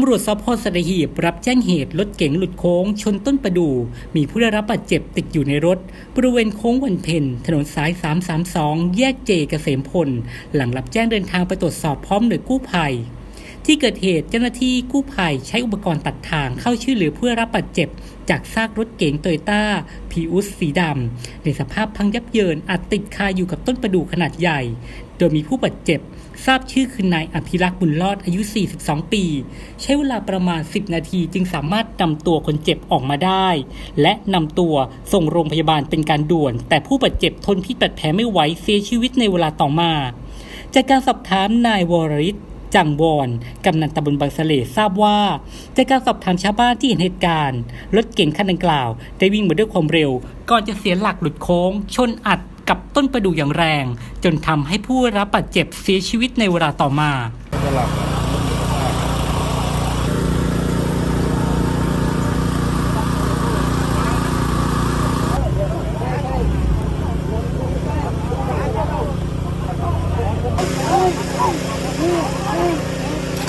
ำรวจสพสระหีบรับแจ้งเหตุรถเก๋งหลุดโค้ง ชนต้นประดู่มีผู้ได้รับบาดเจ็บติดอยู่ในรถ บริเวณโค้งวันเพ็ญถนนสาย 332 แยกเจเกษมพล หลังรับแจ้งเดินทางไปตรวจสอบพร้อมหน่วยกู้ภัย ที่เกิดเหตุเจ้าหน้าที่กู้ภัยใช้อุปกรณ์ตัดทางเข้าช่วยเหลือเพื่อรับบาดเจ็บ จากซากรถเก๋งโตโยต้าพีอุสสีดำในสภาพพังยับเยินอาจติดคาอยู่กับต้นประดู่ขนาดใหญ่ โดยมีผู้บาดเจ็บ ทราบชื่อคือนายอภิรักษ์บุญรอดอายุ 42 ปี ใช้เวลาประมาณ 10 นาทีจึงสามารถนำตัวคนเจ็บออกมาได้ และนำตัวส่งโรงพยาบาลเป็นการด่วน แต่ผู้บาดเจ็บทนพิษบาดแผลไม่ไหวเสียชีวิตในเวลาต่อมา จากการสอบถามนายวรริศ จังวอนกำนันตำบลบางสะเลทราบว่า จากการสอบถามชาวบ้านที่เห็นเหตุการณ์รถเก๋งคันดังกล่าว ได้วิ่งมาด้วยความเร็ว ก่อนจะเสียหลักหลุดโค้ง ชนอัดกับต้นประดู่อย่างแรง จนทำให้ผู้รับบาดเจ็บเสียชีวิตในเวลาต่อมา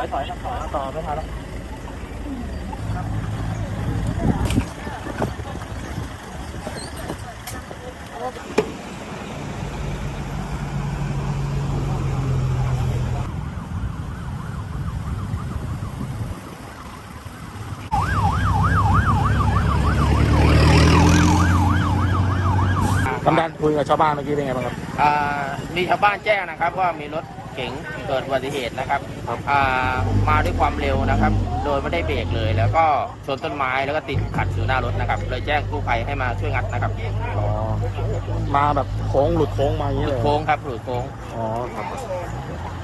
อยถอยถอยถอยต่อไม่ทันแล้วกำนันคุยกับชาวบ้านเมื่อกี้เป็นไงบ้างครับ อ่ามีชาวบ้านแจ้งนะครับว่ามีรถเก๋งเกิดอุบัติเหตุนะครับอ่า มาด้วยความเร็วนะครับ โดยไม่ได้เบรกเลย แล้วก็ชนต้นไม้แล้วก็ติดขัดอยู่หน้ารถนะครับ เลยแจ้งกู้ภัยให้มาช่วยงัดนะครับอ๋อมาแบบโค้งหลุดโค้งมาอย่างนี้เลยเหรอโค้งครับหลุดโค้งอ๋อครับ